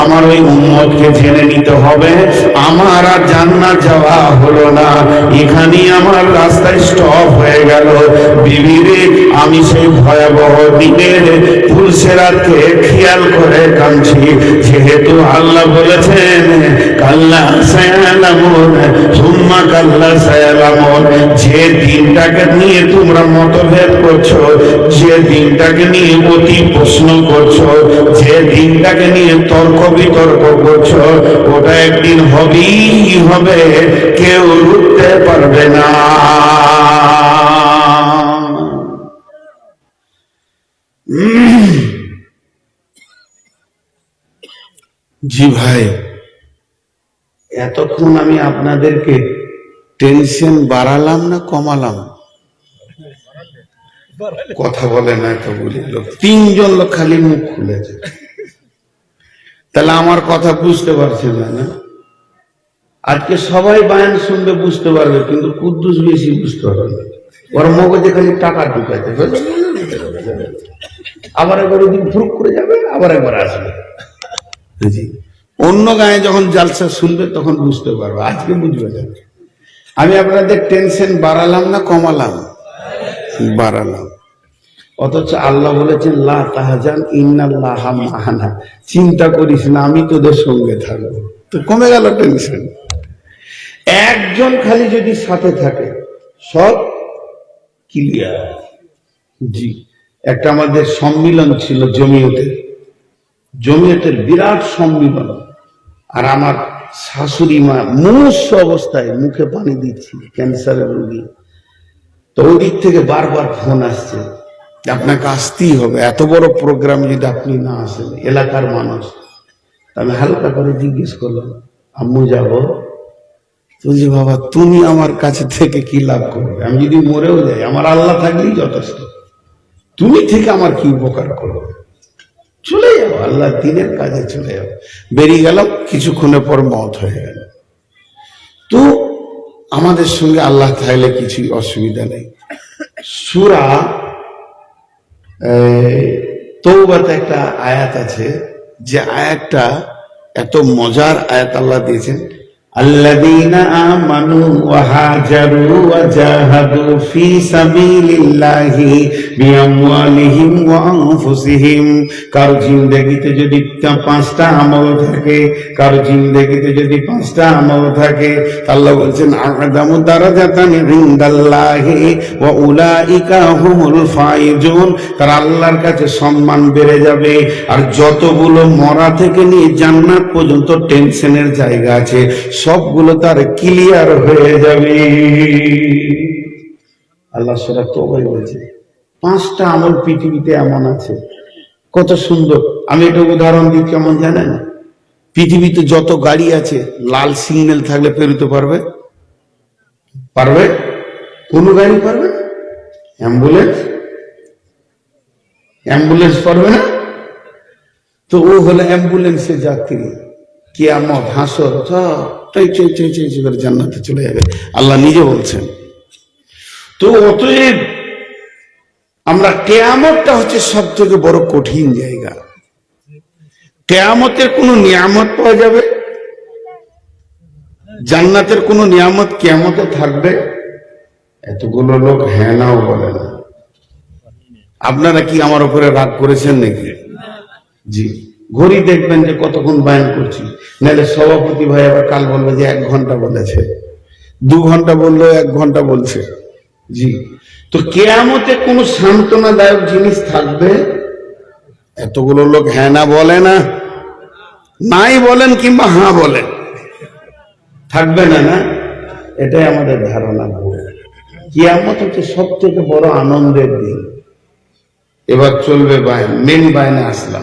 আমার ওই উম্মতকে জেনে নিতে হবে, আমার আর জান্নাত যাওয়া হলো না। এখানেই আমার রাস্তায় স্টপ হয়ে গেল। বিবিরে, আমি সেই ভয়াবহ দিনের পুলসেরাতকে খেয়াল করে কাঁদছি। যেহেতু আল্লাহ বলেছেন কাল্লা সায়ালামুন সুম্মা কাল্লা সায়ালামুন যে দিনটাকে নিয়ে তোমরা মতভেদ করছ, যে দিনটাকে নিয়ে অতি প্রশ্ন করছ, যে দিনটাকে নিয়ে তর্ক বিতর্ক করছ, ওটা একদিন হবেই হবে, কেউ রুখতে পারবে না। জি ভাই। এতক্ষণ আমি আপনাদেরকে টেনশন বাড়ালাম না কমালাম? কথা বলে না তো বলি লোক। তিনজন লোক খালি মুখ খুলেছে তাহলে আমার কথা বুঝতে পারছেন না না? আজকে সবাই বায়ান শুনবে, বুঝতে পারবে, কিন্তু কুদ্দুস বেশি বুঝতে পারবে। ওর মগজে খালি টাকা ঢুকাইতে আবার একবার ওই দিন ফুরুক করে যাবে, আবার একবার আসবে। অন্য গায়ে যখন জালসা শুনবে তখন বুঝতে পারবে। আজকে বুঝবে না। আমি আপনাদের টেনশন বাড়ালাম না কমালাম? বাড়ালাম। অথচ আল্লাহ বলেছেন, লা তাহাজান, ইন্নাল্লাহ মাহানা চিন্তা করিস না, আমি তোদের সঙ্গে থাকব। তো কমে গেল টেনশন। একজন খালি যদি সাথে থাকে, সব ক্লিয়ার জি। একটা আমাদের সম্মিলন ছিল জমিয়তের। জমিয়তের বিরাট সম্মিলন। আর আমার শাশুড়ি মা মুমূর্ষ অবস্থায় মুখে পানি দিচ্ছি ক্যান্সারের রোগী। তো ওই দিক থেকে বারবার ফোন আসছে আপনাকে আসতেই হবে, এত বড় প্রোগ্রাম যদি আপনি না আসেন, এলাকার মানুষ। আমি হালকা করে জিজ্ঞেস করলাম, আম্মু যাব? বলছি, বাবা, তুমি আমার কাছে থেকে কি লাভ করবে? আমি যদি মরেও যাই, আমার আল্লাহ থাকলেই যথেষ্ট। তুমি থেকে আমার কি উপকার করবে? চলে যাও, আল্লাহ দিনের কাজে চলে যাও। বেরিয়ে গেল কিছুক্ষণের পর মত হয়ে গেল। তো আমাদের সঙ্গে আল্লাহ থাকলে কিছুই অসুবিধা নেই। সুরা তৌবাতে একটা আয়াত আছে, যে আয়াতটা এত মজার আয়াত আল্লাহ দিয়েছেন الذين آمنوا وهاجروا وجاهدوا في سبيل الله بأموالهم وأنفسهم কারো জিন্দগিতে যদি তা- পাঁচটা আমল থাকে কারো জিন্দগিতে যদি পাঁচটা আমল থাকে আল্লাহ বলছেন আদামু দারাজাতান ইনদাল্লাহি ওয়া উলাইকা হুমুল ফাইজুন তার আল্লাহর কাছে সম্মান বেড়ে যাবে আর যতগুলো মরা থেকে নিয়ে জান্নাত পর্যন্ত টেনশনের জায়গা আছে সবগুলো তার ক্লিয়ার হয়ে যাবে। আল্লাহ সেটা তবাই বলছে। পাঁচটা আমল পৃথিবীতে এমন আছে। কত সুন্দর। আমি এটা উদাহরণ দিই, কেমন জানেন? পৃথিবীতে যত গাড়ি আছে, লাল সিগন্যাল থাকলে পেরোতে পারবে? পারবে? কোন গাড়ি পারবে? অ্যাম্বুলেন্স অ্যাম্বুলেন্স পারবে না? তো ও হলো অ্যাম্বুলেন্সের যাত্রী। কিয়ামত, হাসর চই করে জান্নাতে চলে যাবে। আল্লাহ নিজে বলছেন। তো অতএব আমরা কেয়ামতটা হচ্ছে সব থেকে বড় কঠিন জায়গা। কেয়ামতের কোন নিয়ামত পাওয়া যাবে? জান্নাতের কোন নিয়ামত কেয়ামতে থাকবে? এতগুলো লোক হ্যাঁ নাও বলে না। আপনারা কি আমার উপরে রাগ করেছেন নাকি? জি। ঘড়ি দেখবেন যে কতক্ষণ বায়ান করছি। নাহলে সভাপতি ভাই আবার কাল বলবে যে এক ঘণ্টা বলেছে। দু ঘণ্টা বলল এক ঘণ্টা বলছে। জি। তো কেয়ামতে কোনো সান্ত্বনাদায়ক জিনিস থাকবে? এতগুলো লোক হ্যাঁ না বলে না, নাই বলেন কিংবা হ্যাঁ বলেন। থাকবে না না? এটাই আমাদের ধারণা। কিয়ামত হচ্ছে সব থেকে বড় আনন্দের দিন। এবার চলবে বায়ন মেন বায়নে আসলাম।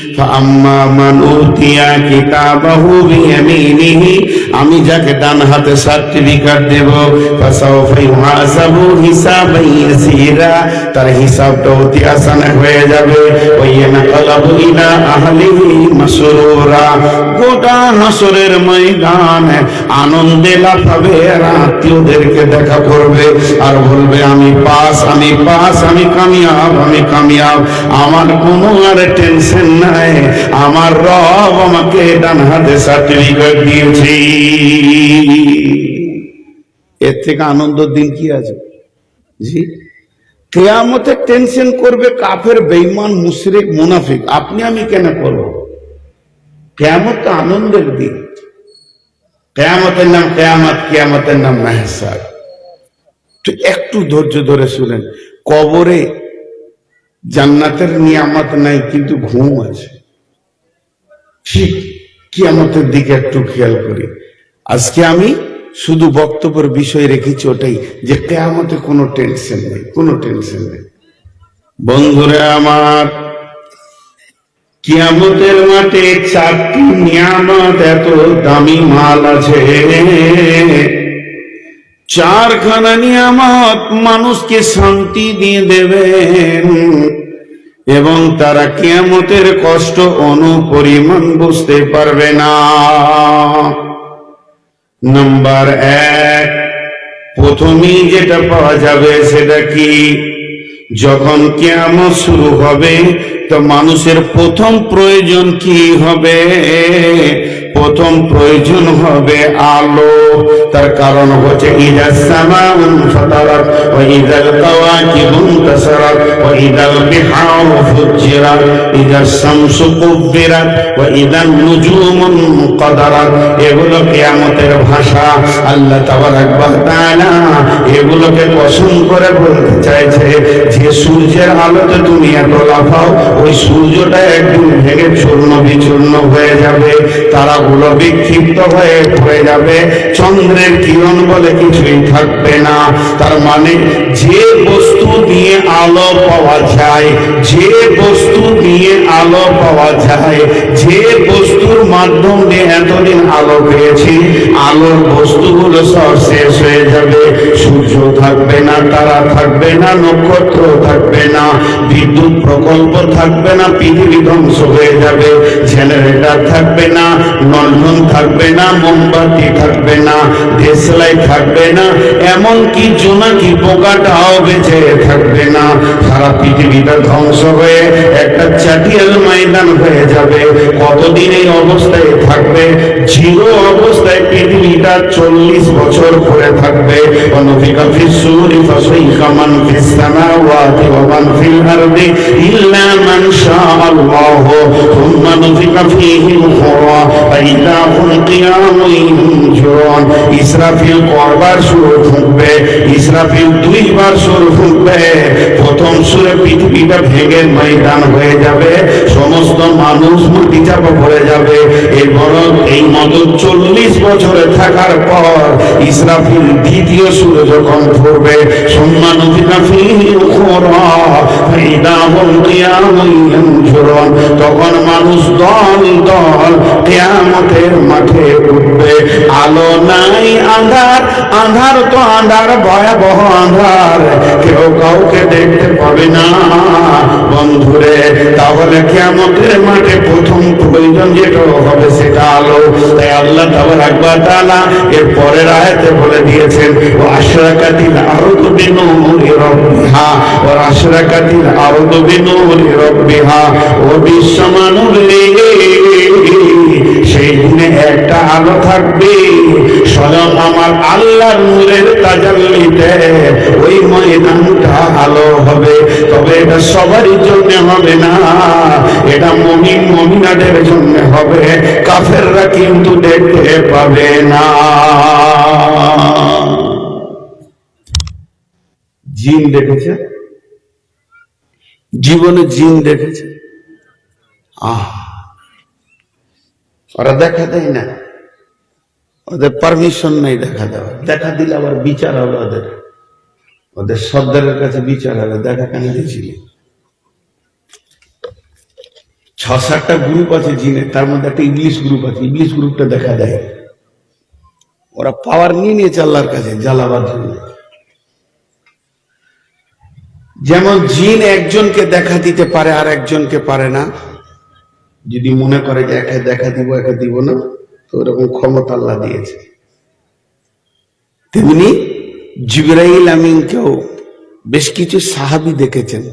আমি যাকে ডান হাতে সার্টিফিকেট দেব তার হিসাবটা অতি আসানে হয়ে যাবে। গোটা হাসরের ময়দান আনন্দে লাফাবে আর দেখা করবে আর বলবে, আমি পাস আমি পাস, আমি কামিয়াব আমি কামিয়াব। আমার কোনো আর টেনশন নাই আমার রব আমাকে ডান হাতে সার্টিফিকেট দিয়েছে। এর থেকে আনন্দ দিন কি আছে? জি? কেয়ামতে টেনশন করবে কাফের, বেঈমান, মুশরিক, মুনাফিক। আপনি আমি কেন করব? কেয়ামত আনন্দের দিন। কেয়ামতের নাম কেয়ামত, কেয়ামতের নাম মেহসার তো একটু ধৈর্য ধরে শুনেন। কবরে জান্নাতের নিয়ামত নাই, কিন্তু ঘুম আছে। ঠিক কিয়ামতের দিকে একটু খেয়াল করি। আজকে আমি শুধু বক্তব্যের বিষয় রেখেছি ওটাই, যে কেয়ামতে কোনো টেনশন নেই, কোনো টেনশন নেই। বন্ধুরা আমার, কিয়ামতের মাঠে চারটি নিয়ামত, এত দামি মাল আছে। চারখানা নিয়ামত মানুষকে শান্তি দিয়ে দেবেন এবং তারা কিয়ামতের কষ্ট অনুপরিমাণ বুঝতে পারবে না। নাম্বার এক, প্রথমেই যেটা পাওয়া যাবে সেটা কি? যখন কেয়ামত শুরু হবে তো মানুষের প্রথম প্রয়োজন কি হবে? প্রথম প্রয়োজন হবে আলো। তার কারণ হচ্ছে ইদাস সামাউন ফাতারাত ওয়া ইদাল কাওয়াকিবুন তাসারাত ওয়া ইদাল বিহারু ফুজ্জিরাত। ইদাস শামসু ওয়া কাদারাত এগুলো কিয়ামতের ভাষা। আল্লাহ তাবারাক ওয়া তাআলা এগুলোকে পছন্দ করে বলতে চাইছে যে, সূর্যের আলোতে তুমি এত লাফাও ওই সূর্যটা একদিন ভেঙে চূর্ণ বিচূর্ণ হয়ে যাবে, তারাগুলো বিক্ষিপ্ত হয়ে পড়ে যাবে। চন্দ্রের কিরণ বলে কিছুই থাকবে না। তার মানে যে বস্তু দিয়ে আলো পাওয়া যায়, যে বস্তু দিয়ে আলো পাওয়া যায়, যে বস্তুর মাধ্যমে এতদিন আলো পেয়েছি, আলোর বস্তুগুলো সব শেষ হয়ে যাবে। সূর্য থাকবে না, তারা থাকবে না, নক্ষত্র থাকবে না, বিদ্যুৎ প্রকল্প থাকবে না, পৃথিবী ধ্বংস হয়ে যাবে। জেনারেটর থাকবে না লন্ডন থাকবে না, মোমবাতি থাকবে না দেশলাই থাকবে না এমন কি জোনাকি পোকাটাও বেঁচে থাকবে না। সারা পৃথিবীটা ধ্বংস হয়ে একটা চাটিয়াল ময়দান হয়ে যাবে। কতদিন এই অবস্থায় থাকবে? জিরো অবস্থায় পৃথিবীটা চল্লিশ বছর পরে থাকবে। অনফিকা ফিসুরি ফাসাইকা মান ফিস সামাওয়াতি ওয়া মান ফিল আরদি ইল্লা মান শাআল্লাহ থুম্মা নুফিকা ফীহি উখরা ফাইদা হুম কিয়ামুন ইনজুরুন। ইসরাফিল কয়বার সুর ফুঁকবে ইসরাফিল দুইবার সুর ফুঁকবে প্রথম সুরে পৃথিবীটা ভেঙে ময়দান হয়ে যাবে, সমস্ত মানুষ মাটি চাপা পড়ে যাবে। এরপর এই মতো চল্লিশ বছরে থাকার পর ইসরাফিল দ্বিতীয় সুরে যখন ফুরবে সম্মান তখন মানুষ দল দল কেয়ামতের মাঠে উঠবে। আলো নাই আন্ধার আন্ধার তো আন্ধার ভয়াবহ আন্ধার কেউ কাউকে দেখতে পাবে না। বন্ধুরে, তাহলে কেয়ামতের মাঠে প্রথম প্রয়োজন যেটা হবে সেটা আলো। তাই আল্লাহ তাবার একবার তালা এর পরের আয়াতে বলে দিয়েছেন, ও আশরাকাতিল আরদু বিনুরি রব্বিহা। ও আশরাকাতিল আরদু বিনুরি রব্বিহা। ও বিশ্ব মানব দিনে একটা আলো থাকবে। আমার নূরের ওই ময়দানটা আলো হবে। তবে এটা সবারই জন্য হবে না। এটা মমিন মমিনাদের জন্য হবে। কাফেররা কিন্তু দেখতে পাবে না। জিন দেখেছে? জীবনে জিন দেখেছে? আহ! ওরা দেখা দেয় না। ওদের পারমিশন নেই দেখা দেওয়া দেখা দিলে আবার বিচার হবে ওদের। ওদের সর্দারের কাছে বিচার হবে, দেখা কেন দিয়েছিলি ছ সাতটা গ্রুপ আছে জিনের তার মধ্যে একটা ইংলিশ গ্রুপ আছে ইংলিশ গ্রুপটা দেখা দেয়। ওরা পাওয়ার নিয়ে নিয়েছে আল্লাহর কাছে, জ্বালাবার জন্য। যেমন জিন একজনকে দেখা দিতে পারে আর একজনকে পারে না যদি মনে করে যে একে দেখা দিব, একে দিব না, তো ওরকম ক্ষমতা আল্লাহ দিয়েছে। তেমনি জিবরাইল আমিনকেও বেশ কিছু সাহাবি দেখেছেন।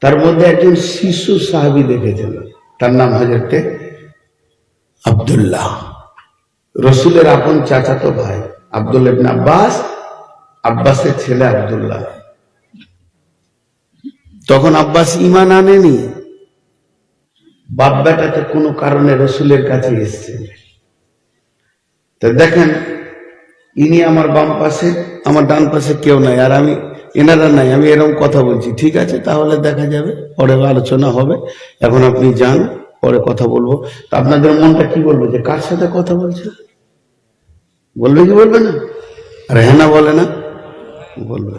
তার মধ্যে একজন শিশু সাহাবি দেখেছেন। তার নাম হজরতে আব্দুল্লাহ। রসুলের আপন চাচাতো ভাই আব্দুল আব্বাস, আব্বাসের ছেলে আব্দুল্লাহ। তখন আব্বাস ইমান আনেনি। বাপ বেটাতে কোনো কারণে রসুলের কাছে এসছে। তো দেখেন, ইনি আমার বাম পাশে, আমার ডান পাশে কেউ নাই, আর আমি, এনারা নাই, আমি এরকম কথা বলছি। ঠিক আছে, তাহলে দেখা যাবে, পরে আলোচনা হবে। এখন আপনি যান, পরে কথা বলব। তা আপনাদের মনটা কি বলব, যে কার সাথে কথা বলছে? বলবে কি বলবে না? আর হ্যাঁ না বলে না? বলবে।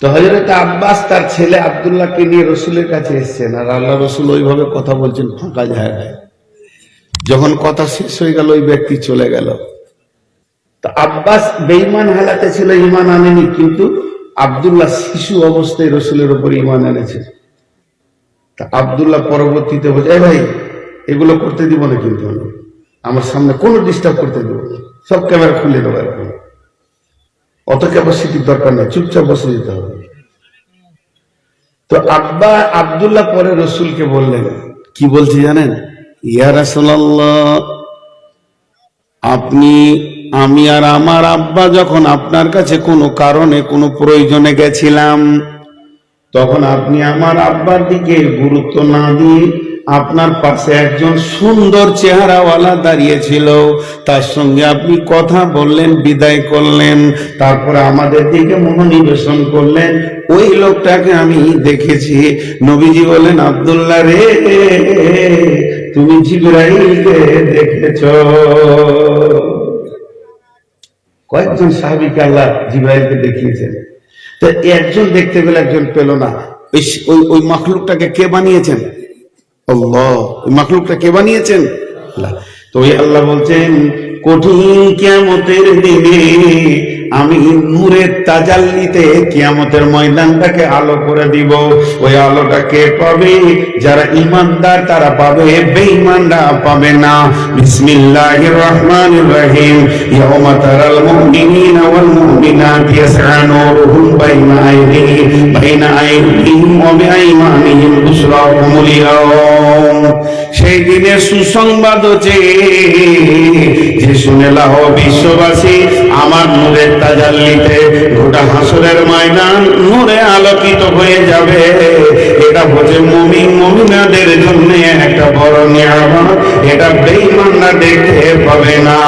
তো হজরত আব্বাস তার ছেলে আবদুল্লাহকে নিয়ে রসুলের কাছে এসছেন। আর আল্লাহ রসুল ওইভাবে কথা বলছেন, ফাঁকা জায়গায়। যখন কথা শেষ হয়ে গেল, ওই ব্যক্তি চলে গেল। তো আব্বাস বেঈমান হালাতে ছিল ইমান আনেনি, কিন্তু আবদুল্লাহ শিশু অবস্থায় রসুলের উপর ইমান এনেছে। তা আবদুল্লাহ পরবর্তীতে বলছে, "এই ভাই, এগুলো করতে দিব না কিন্তু আমার সামনে কোনো ডিস্টার্ব করতে দেবো না। সব ক্যামেরা খুলে দেবো অত ক্যাপাসিটির দরকার নেই, চুপচাপ বসে যেতে হবে। তো আব্বা আবদুল্লাহ পরে রসুলকে বললেন, কি বলছি জানেন? ইয়া রাসূলুল্লাহ, আপনি, আমি আর আমার আব্বা যখন আপনার কাছে কোনো কারণে, কোনো প্রয়োজনে গেছিলাম, তখন আপনি আমার আব্বার দিকে গুরুত্ব না দিয়ে আপনার পাশে একজন সুন্দর চেহারাওয়ালা দাঁড়িয়েছিল। তার সঙ্গে আপনি কথা বললেন, বিদায় করলেন। তারপর আমাদের দিকে মনোনিবেশন করলেন। ওই লোকটাকে আমি দেখেছি। নবীজি বলেন আব্দুল্লাহ রে, তুমি জিবরাইলকে দেখেছ। কয়েকজন সাহাবিকে আল্লাহ জিবরাইলকে দেখিয়েছেন। তো একজন দেখতে পেলে একজন পেল না। ওই ওই ওই মাখলুকটাকে কে বানিয়েছেন? আল্লাহ, ওই মাখলুকটা কে বানিয়েছেন? তো ওই আল্লাহ বলছেন, কঠিন কিয়ামতের দিনে আমি নূরের তাজাল্লিতে কিয়ামতের ময়দানটাকে আলো করে দিব। ওই আলোটা কে পাবে? যারা ইমানদার তারা পাবে, বেঈমানরা পাবে না। বিসমিল্লাহির রহমানির রহিম। মুমিনিনা ওয়াল মুমিনাতি বাইনা বাইনা ওয়া সেই দিনের সুসংবাদ হচ্ছে, যে শুনে লাহ বিশ্ববাসী, আমার নূরের তাজাল্লিতে গোটা হাসরের ময়দান নূরে আলোকিত হয়ে যাবে। এটা হচ্ছে মুমিন মুমিনাদের জন্য একটা বড় নিয়ামত, এটা বেঈমানরা দেখতে পাবে না।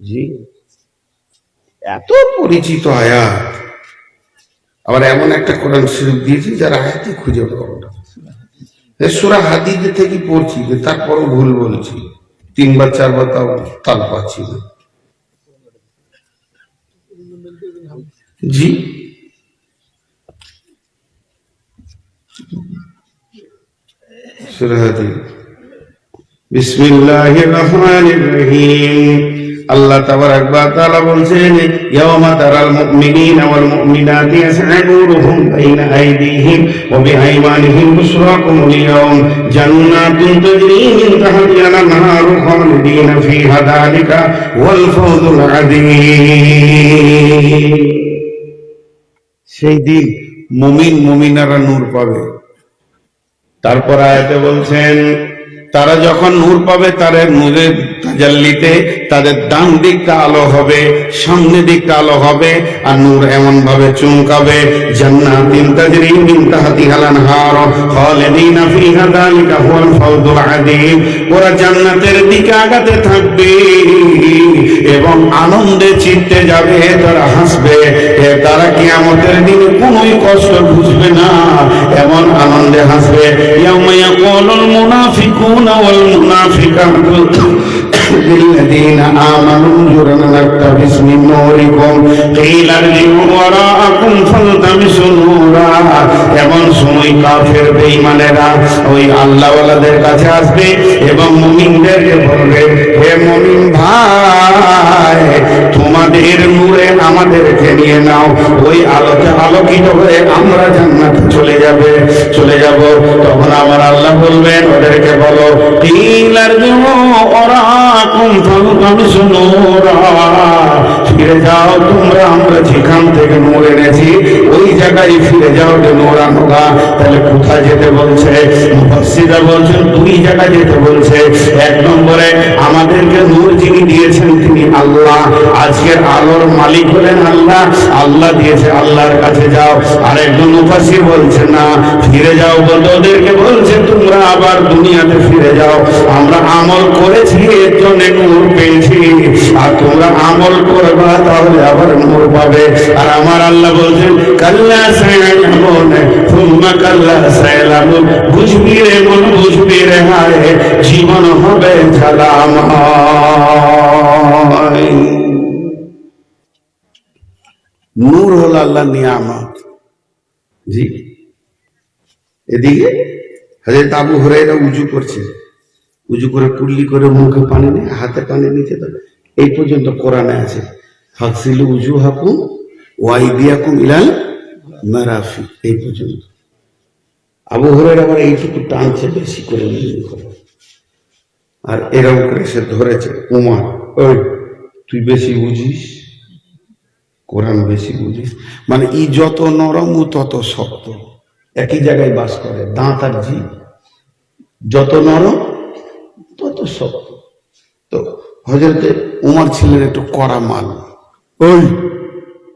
জি, এত পরিচিত আয়াত। আবার এমন একটা কোরআন শরীফ দিয়েছি, যার আয়াতই খুঁজে পাবো না। সুরা হাদিদ থেকে পড়ছি তারপরও ভুল বলছি। তিনবার, চারবার তাও তাল পাচ্ছি না। জি? সুরা হাদিদ বিসমিল্লাহির রহমানির রহিম। আল্লাহ তাবারাক বলছেন সেই দিন মুমিন মুমিনারা নূর পাবে। তারপর আয়াতে বলছেন, তারা যখন নূর পাবে তারা নূরের তাজাল্লিতে তাদের ডান দিকটা আলো হবে, সামনে দিকটা আলো হবে, আর নূর এমন ভাবে চুমকাবে, জান্নাতিন তাজরি মিন ফিহা যালিকা হুয়াল আযীম। ওরা জান্নাতের দিকে আগাতে থাকবে এবং আনন্দে চিত্তে যাবে, তারা হাসবে। তারা কিয়ামতের দিনে কোনোই কষ্ট বুঝবে না, এমন আনন্দে হাসবে। ইয়াউমা ইয়াকুলুল মুনাফিকুনা ওয়াল মুনাফিকাতু। للذين آمنوا انظروا نقتبس من نوركم قيل ارجعوا وراءكم فالتمسوا نورا এমন সময় কাফের বেঈমানেরা ওই আল্লাহওয়ালাদের কাছে আসবে এবং মুমিনদেরকে বলবে হে মুমিন ভাই তোমাদের নূরে আমাদেরকে নিয়ে নাও। ওই আলোতে আলোকিত হয়ে আমরা জান্নাতে চলে যাবে, চলে যাব। তখন আমার আল্লাহ বলবেন, ওদেরকে বলো তিলার ফিরে যাও তোমরা, আমরা যেখান থেকে এনেছি, ওই জায়গায় ফিরে যাও যে তাহলে কোথায় যেতে বলছে? বলছেন, দুই জায়গায় যেতে বলছে। এক নম্বরে, আমাদেরকে নূর যিনি দিয়েছেন তিনি আল্লাহ। আজকের আলোর মালিক হলেন আল্লাহ আল্লাহ দিয়েছে, আল্লাহর কাছে যাও। আর একজন মুফাসসির বলছে না, ফিরে যাও বলতে, ওদেরকে বলছে, তোমরা আবার দুনিয়াতে ফিরে যাও। আমরা আমল করেছি, এর জন্য নূর পেয়েছি। আর তোমরা আমল করবা, তাহলে আবার নূর পাবে। আর আমার আল্লাহ বলছেন, কাল্লা সায়ালামুন থুম্মা কাল্লা সায়ালামুন। বুঝবি রে মন, বুঝবি রে হায়, জীবন হবে ঝালাম নূর হল আল্লাহ নিয়ামত। জি। এদিকে হাজরত আবু হরাইরা উজু করছে। উজু করে কুল্লি করে মুখে পানি নেই হাতে পানি নিতে তো এই পর্যন্ত কোরআনে আছে ফাকসিলু উজু হাকুম ওয়াইদিয়াকুম ইলাল মারাফি। এই পর্যন্ত। আবু হরের আবার এইটুকু টানছে বেশি করে আর এরকম করে। সে ধরেছে উমার ওই তুই বেশি বুঝিস? কোরআন বেশি বুঝিস মানে ই যত নরম ও তত শক্ত। একই জায়গায় বাস করে, দাঁত আর জি যত নরম, তত শক্ত। তো হজরতে উমার ছিলেন একটু কড়া মাল। ওই,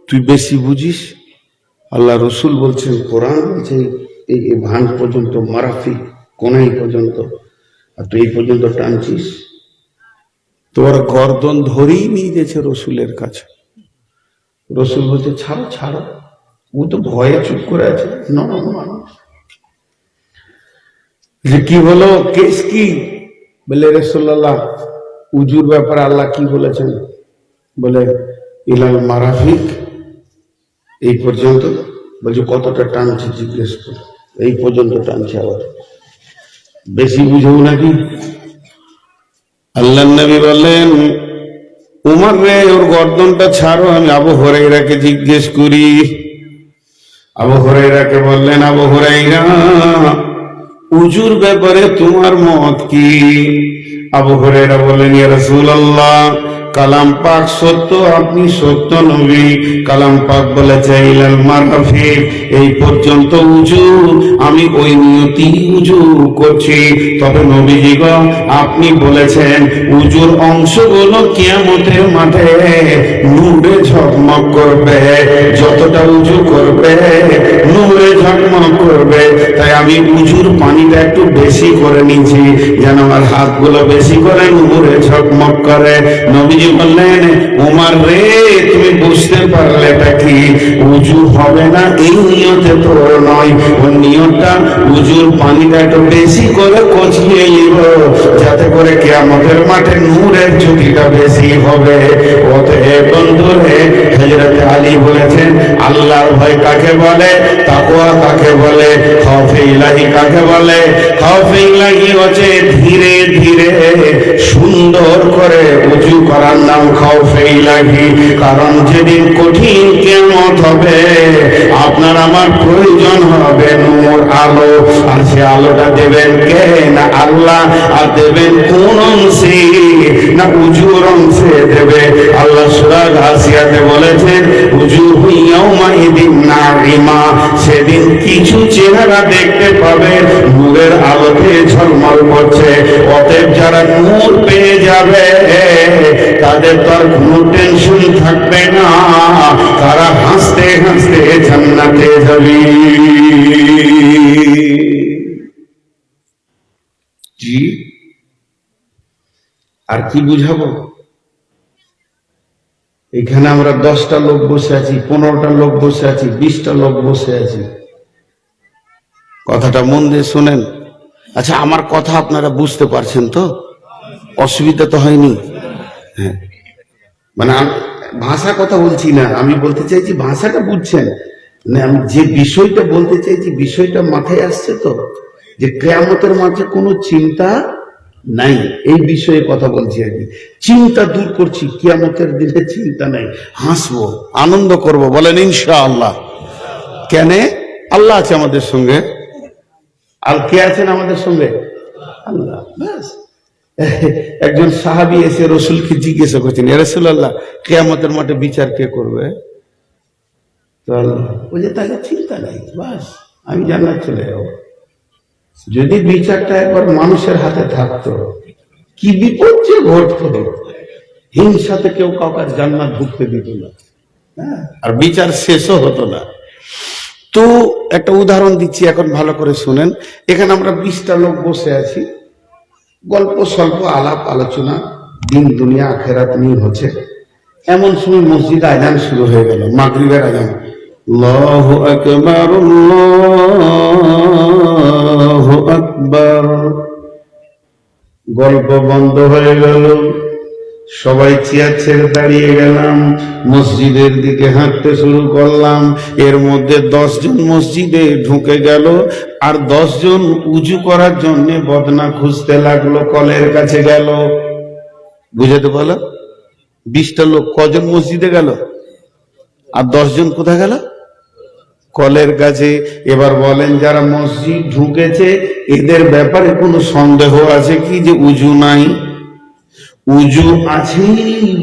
তুই বেশি বুঝিস? আল্লাহ রসুল বলছেন, কোরআন এই এই ভান পর্যন্ত মারাফি কোনাই পর্যন্ত, আর তুই এই পর্যন্ত টানছিস? তোর গর্দন ধরেই নিয়ে গেছে রসুলের কাছে। রসুল বলছে, ছাড়ো ছাড়ো। ও তো ভয়ে চুপ করে আছে। যে কি হলো, কেস কি? বলে রসুল্লাহ উজুর ব্যাপারে আল্লাহ কি বলেছেন? বলে, ইলাল মারাফিক, এই পর্যন্ত। বলছে, কতটা টানছে জিজ্ঞেস করে। এই পর্যন্ত টানছে আবার। বেশি বুঝেও নাকি? আল্লাহ নবী বললেন উমার রে ওর গর্দনটা ছাড়ো, আমি আবু হরাইরাকে জিজ্ঞেস করি। আবু হরাইরাকে বললেন, আবু হরাইরা উজুর ব্যাপারে তোমার মত কি? আবু হরাইরা বললেন, ইয়া রাসূলুল্লাহ কালাম পাক সত্য, আপনি সত্য নবী। কালাম পাক বলেছে ইলাল মারফি এই পর্যন্ত উজু আমি ওই নিয়তি উজু করছি। তবে নবীজি গো আপনি বলেছেন, উজুর অংশগুলো কিয়ামতের মাঠে নূরে ঝকমক করবে, যতটা উজু করবে, নূরে ঝকমক করবে। তাই আমি উজুর পানিটা একটু বেশি করে নিয়েছি, যেন আমার হাতগুলো বেশি করে নূরে ঝকমক করে। নবীজি বললেন, উমার রে, তুমি বুঝতে পারলে এটা কি? উজু হবে না, এই নিয়তে তোর নয়। ওই নিয়তটা উজুর পানিটা একটু বেশি করে কচিয়ে নিব, যাতে করে কেয়ামতের মাঠে নূরের ঝুঁকিটা বেশি হবে। অতএব বন্ধুরে হজরত আলী বলেছেন, আল্লাহর ভয় কাকে বলে? তাকওয়া কাকে বলে? খৌফে ইলাহি কাকে বলে? খৌফে ইলাহি হচ্ছে ধীরে ধীরে সুন্দর করে নাম খৌফে ইলাহি কারণ যেদিন কঠিন কেমত হবে আপনার আমার প্রয়োজন হবে নূর আলো। আর সে আলোটা দেবেন কে? না আল্লাহ। আর দেবেন কোন অংশে? না উজুর অংশে দেবে। আল্লাহ সুরা ঘাসিয়াতে বলেছেন উজু হুইয়াউমা ইদিন নারিমা। সেদিন কিছু চেহারা দেখতে পাবে, নূরের আলোতে ঝলমল করছে। অতএব যারা নূর পেয়ে যাবে তাদের তো আর কোনো টেনশন থাকবে না। তারা হাসতে হাসতে জান্নাতে যাবে। জি। আর কি বুঝাবো? এখানে আমরা দশটা লোক বসে আছি, পনেরোটা লোক বসে আছি, বিশটা লোক বসে আছি। কথাটা মন দিয়ে শোনেন। আচ্ছা আমার কথা আপনারা বুঝতে পারছেন তো? অসুবিধা তো হয়নি। হ্যাঁ। মানে ভাষা কথা বলছি না, আমি বলতে চাইছি ভাষাটা বুঝছেন। মানে আমি যে বিষয়টা বলতে চাইছি বিষয়টা মাথায় আসছে তো, যে কেয়ামতের মাঝে কোনো চিন্তা নাই, এই বিষয়ে কথা বলছি আর কি। চিন্তা দূর করছি, কিয়ামতের দিনে চিন্তা নাই, হাসবো, আনন্দ করব, বলেন ইনশা আল্লাহ কেন? আল্লাহ আছে আমাদের সঙ্গে। আর কে আছেন আমাদের সঙ্গে? আল্লাহ, ব্যাস। একজন সাহাবি এসে রসুলকে জিজ্ঞাসা করছেন রসুল আল্লাহ কেয়ামতের মাঠে বিচার কে করবে? তাহলে চিন্তা নাই বাস আমি জান্নাত চলে যাব। যদি বিচারটা একবার মানুষের হাতে থাকতো কি বিপদ যে ঘটতো? হিংসাতে কেউ কাউকে জান্নাত ঢুকতে দিত না। হ্যাঁ, আর বিচার শেষও হতো না। তো একটা উদাহরণ দিচ্ছি এখন ভালো করে শুনেন। এখানে আমরা বিশটা লোক বসে আছি। গল্প, স্বল্প, আলাপ, আলোচনা, দিন, দুনিয়া, আখেরাত নিয়ে হচ্ছে। এমন সময় মসজিদ আজান শুরু হয়ে গেল, মাগরিবের আজান। গল্প বন্ধ হয়ে গেল। সবাই চেয়ার ছেড়ে দাঁড়িয়ে গেলাম, মসজিদের দিকে হাঁটতে শুরু করলাম। এর মধ্যে দশজন মসজিদে ঢুকে গেল, আর দশজন উজু করার জন্য বদনা খুঁজতে লাগল, কলের কাছে গেল। বুঝাতে বলো বিশটা লোক কজন মসজিদে গেল? আর দশজন কোথায় গেল? কলের কাছে। এবার বলেন, যারা মসজিদ ঢুকেছে, এদের ব্যাপারে কোনো সন্দেহ আছে কি যে উজু নাই? উজু আছে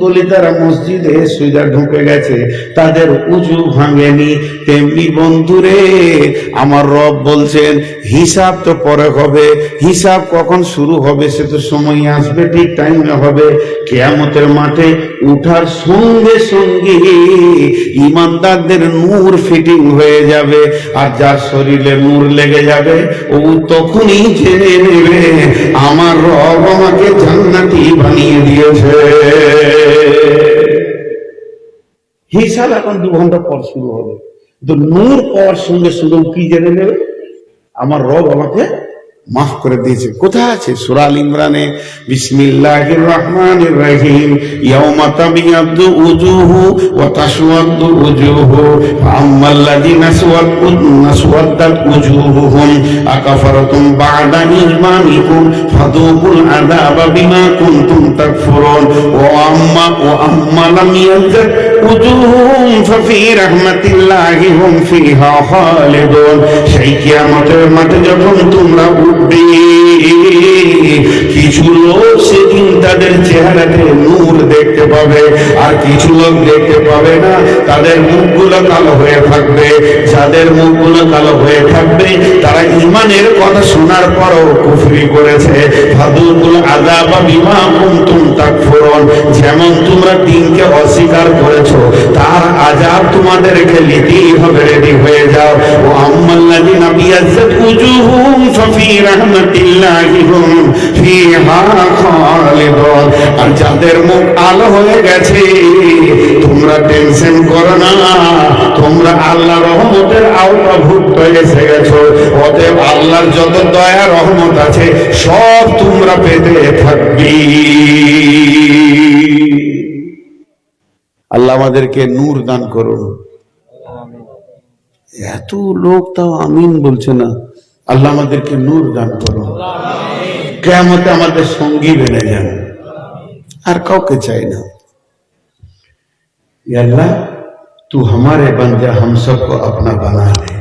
বলে তারা মসজিদে সোজা ঢুকে গেছে। তাদের উজু ভাঙেনি। তেমনি বন্ধুরে, আমার রব বলছেন, হিসাব তো পরে হবে। হিসাব কখন শুরু হবে সে তো সময় আসবে, ঠিক টাইমে হবে। কেয়ামতের মাঠে উঠার সঙ্গে সঙ্গে ইমানদারদের নূর ফিটিং হয়ে যাবে। আর যার শরীরে নূর লেগে যাবে, ও তখনই জেনে নেবে, আমার রব আমাকে জান্নাতি বানিয়ে দিয়েছে। হিসাব এখন দু ঘণ্টা পর শুরু হবে। তো নূর পাওয়ার সঙ্গে সঙ্গে কি জেনে নেবে? আমার রব আমাকে মাফ করে দিয়েছে। কোথায় আছে? সুরাল ইমরানে বিসমিল্লাহির রহমানির রহিম ইয়াউমা তাবিয়াদু উজুহু ওয়া তাসওয়াদু উজুহু উজুহুহুম বা'দা ঈমানিকুম ফাদুকুল আযাবা বিমা কুনতুম তাকফুরুন, ওয়া আম্মা ওয়া আম্মা লাম উজুহুম رحمة الله هم فيها خالدون সেই কিয়ামতের মাঠে যখন তোমরা উঠবে, কিছু লোক সেদিন তাদের চেহারাতে নূর দেখতে পাবে। আর কিছু লোক দেখতে পাবে না, তাদের মুখগুলো কালো হয়ে থাকবে। যাদের মুখগুলো কালো হয়ে থাকবে, তারা ইমানের কথা শোনার পরও কুফরি করেছে। ফাদুকুল বিমা যেমন তোমরা দিনকে অস্বীকার করেছ, তার আযাব তোমাদেরকে হবে রেডি হয়ে যাও। ও আম্মাল্লাযিনা উজুহুম রাহমাতিল্লাহি হুম ফিহা খালিদুন। আর যাদের মুখ আলো হয়ে গেছে। তোমরা টেনশন করো না। তোমরা আল্লাহ রহমতের আওতাভুক্ত এসে গেছো। অতএব আল্লাহর যত দয়া, রহমত আছে, সব তোমরা পেতে থাকবি। আল্লাহ আমাদেরকে নূর দান করুন। এত লোক তাও আমিন বলছে না। আল্লাহ আমাদেরকে নূর দান করুন। কেমতে আমাদের সঙ্গী বেড়ে যান। আর কাউকে চাই না। আল্লাহ, তু হামারে বান্দা হাম সবকো আপনা বানা দে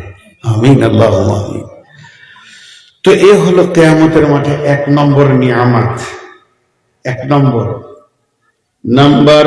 আমিন আল্লাহ আমিন। তো এ হলো কেয়ামতের মাঠে এক নম্বর নিয়ামাত। এক নম্বর। নাম্বার